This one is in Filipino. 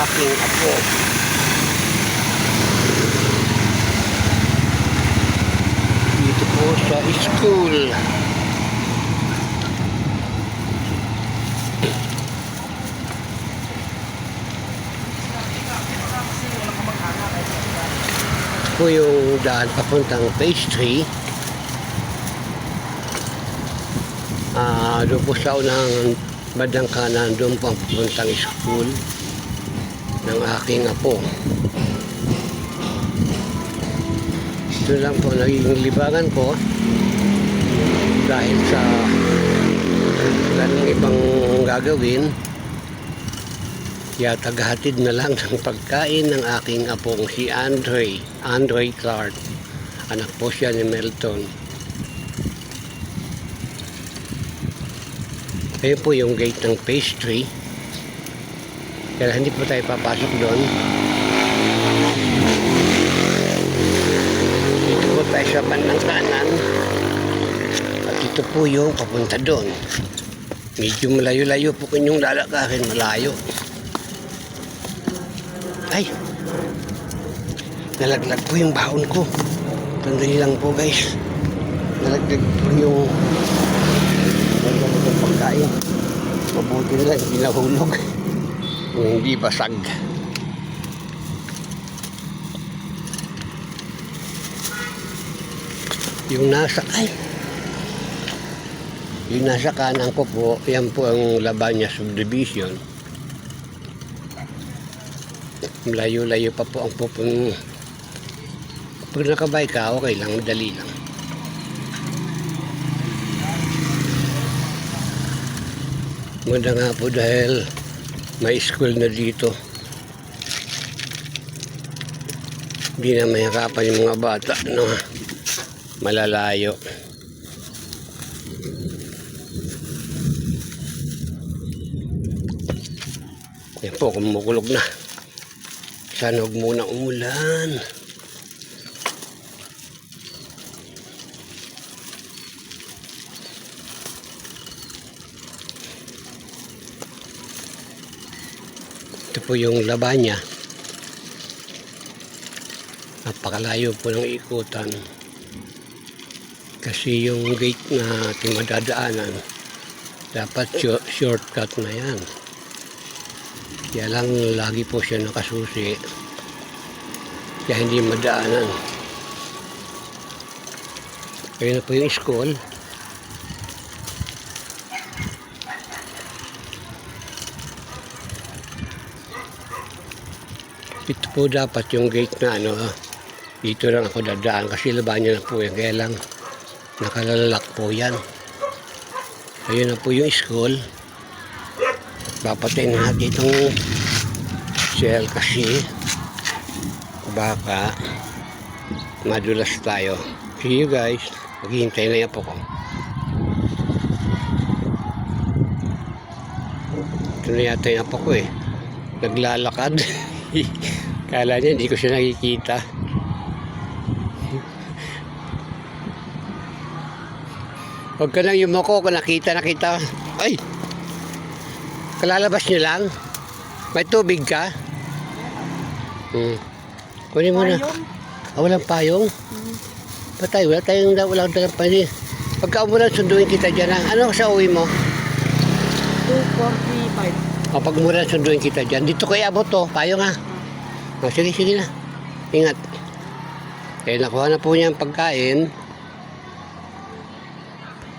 aking apo. Dito po sa school. po yung daan papuntang 3 ah doon po sa unang bandang kanan doon papuntang school ng aking apo ito lang po naging libangan ko dahil sa wala nang ibang gagawin kaya tagahatid na lang ng pagkain ng aking apong si Andre, Andre Clark. Anak po siya ni Melton. Ayun po yung gate ng pastry. Kaya hindi po tayo papasok doon. Dito po tayo sa bandang kanan. At ito po yung papunta doon. Medyo malayo-layo po kanyang lalakarin, malayo. Ay! Nalaglag po yung baon ko. Sandali lang po guys. Nalaglag po yung nalaglag pagkain. Mabuti na lang, hindi nahulog. Kung hindi basag. Yung nasa, ay! Yung nasa kanan ko po, yan po ang Labanya Subdivision. Layo-layo pa po ang pupun. Pag nakabay ka, okay lang, madali lang. Maganda nga po dahil may school na dito. Hindi na mayakapan yung mga bata no? malalayo. Yan po, kumukulog na. Sana huwag muna umulan. Ito po yung labanya. Napakalayo po ng ikutan. Kasi yung gate na ating madadaanan, dapat short- shortcut na yan. Kaya lang lagi po siya nakasusi. Kaya hindi madaanan. Kaya na po yung school. Ito po dapat yung gate na ano. Dito lang ako dadaan kasi laban niya na po yan. Kaya lang nakalalak po yan. Ayun na po yung school papatayin na natin itong shell kasi baka madulas tayo see you guys maghihintay na yan po ko ito na yata yung apo ko eh naglalakad kala niya hindi ko siya nakikita huwag ka nang yumako kung nakita nakita ay Kalalabas nyo lang? May tubig ka? Hmm. Kunin mo na. Ah, walang payong? Patay, wala tayong walang dalang payong. Pagka umulan, sunduin kita dyan. Ha? Ano sa uwi mo? 245. O, pag umulan, sunduin kita dyan. Dito ko iabot to. Payong ha. O, sige, sige na. Ingat. Kaya nakuha na po niya ang pagkain.